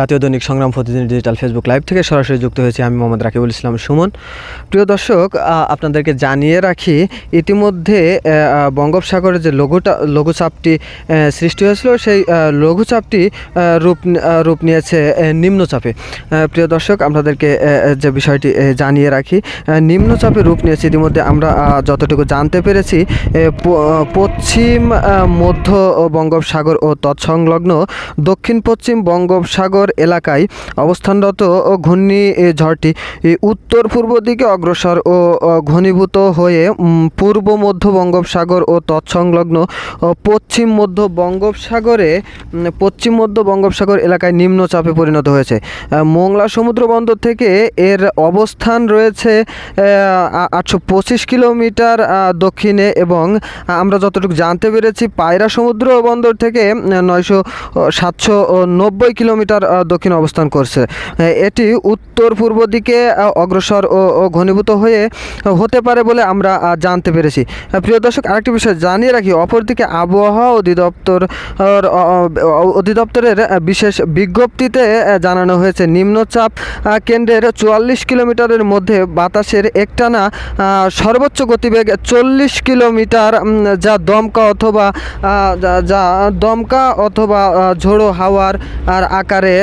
জাতীয় দৈনিক সংগ্রাম প্রতিদিন ডিজিটাল ফেসবুক লাইভ থেকে সরাসরি যুক্ত হয়েছি আমি মোহাম্মদ রাকিবুল ইসলাম সুমন। প্রিয় দর্শক আপনাদেরকে জানিয়ে রাখি, ইতিমধ্যে বঙ্গোপসাগরের যে লঘুটা, লঘুচাপটি সৃষ্টি হয়েছিল, সেই লঘুচাপটি রূপ রূপ নিয়েছে নিম্নচাপে। প্রিয় দর্শক, আপনাদেরকে যে বিষয়টি জানিয়ে রাখি নিম্নচাপে রূপ নিয়েছে ইতিমধ্যে আমরা যতটুকু জানতে পেরেছি পশ্চিম মধ্য বঙ্গোপসাগর ও তৎসংলগ্ন দক্ষিণ পশ্চিম বঙ্গোপসাগর এলাকায় অবস্থানরত ঘূর্ণি ঝড়টি উত্তর পূর্ব দিকে অগ্রসর ও ঘনীভূত হয়ে পূর্ব মধ্য বঙ্গোপসাগর ও তৎসংলগ্ন পশ্চিম মধ্য বঙ্গোপসাগরে পশ্চিম মধ্য বঙ্গোপসাগর এলাকায় নিম্নচাপে পরিণত হয়েছে। মোংলা সমুদ্র বন্দর থেকে এর অবস্থান রয়েছে আটশো পঁচিশ কিলোমিটার দক্ষিণে এবং আমরা যতটুকু জানতে পেরেছি, পায়রা সমুদ্র বন্দর থেকে নয়শো সাতশো নব্বই কিলোমিটার দক্ষিণে অবস্থান করছে। এটি উত্তর পূর্ব দিকে অগ্রসর ও ঘনীভূত হয়ে হতে পারে বলে আমরা জানতে পেরেছি। প্রিয় দর্শক, আরেকটি বিষয় জানিয়ে রাখি, অপরদিকে আবহাওয়া অধিদপ্তর অধিদপ্তরের বিশেষ বিজ্ঞপ্তিতে জানানো হয়েছে, নিম্নচাপ কেন্দ্রের চুয়াল্লিশ কিলোমিটারের মধ্যে বাতাসের একটানা সর্বোচ্চ গতিবেগ চল্লিশ কিলোমিটার যা দমকা অথবা যা- দমকা অথবা ঝোড়ো হাওয়ার, আর আকারে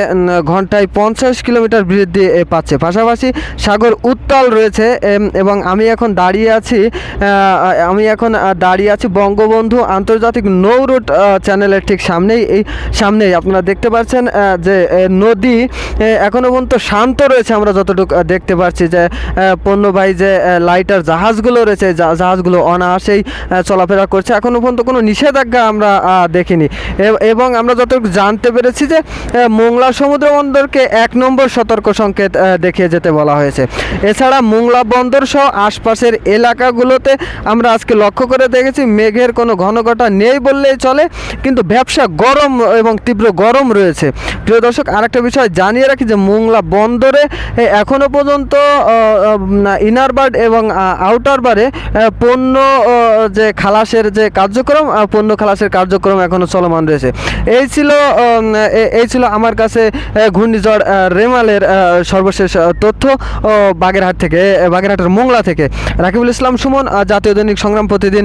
ঘন্টায় পঞ্চাশ কিলোমিটার বৃদ্ধি পাচ্ছে। পাশাপাশি সাগর উত্তাল রয়েছে এবং আমি এখন দাঁড়িয়ে আছি আমি এখন দাঁড়িয়ে আছি বঙ্গবন্ধু আন্তর্জাতিক নৌ রুট চ্যানেলের ঠিক সামনেই এই সামনেই। আপনারা দেখতে পাচ্ছেন যে নদী এ, এখনও পর্যন্ত শান্ত রয়েছে আমরা যতটুকু দেখতে পাচ্ছি যে পণ্যবাহী যে লাইটার জাহাজগুলো রয়েছে জাহাজগুলো অনায়াসেই চলাফেরা করছে। এখনও পর্যন্ত কোনো নিষেধাজ্ঞা আমরা দেখিনি। এবং আমরা যতটুকু জানতে পেরেছি যে মোংলা সমুদ্র বন্দরকে এক নম্বর সতর্ক সংকেত দেখিয়ে যেতে বলা হয়েছে। এছাড়া মোংলা বন্দর সহ আশপাশের এলাকাগুলোতে আমরা আজকে লক্ষ্য করে দেখেছি, মেঘের কোনো ঘনঘটা নেই বললেই চলে, কিন্তু ব্যবসা গরম এবং তীব্র গরম রয়েছে। প্রিয় দর্শক, আরেকটা বিষয় জানিয়ে রাখি যে মোংলা বন্দরে এখনও পর্যন্ত ইনার বার্ড এবং আউটার বারে পণ্য যে খালাসের যে কার্যক্রম পণ্য খালাসের কার্যক্রম এখনও চলমান রয়েছে। এই ছিল এই ছিল আমার কাছে আহ, ঘূর্ণিঝড় রেমালের সর্বশেষ তথ্য বাগেরহাট থেকে বাগেরহাটের মোংলা থেকে। রাকিবুল ইসলাম সুমন জাতীয় দৈনিক সংগ্রাম প্রতিদিন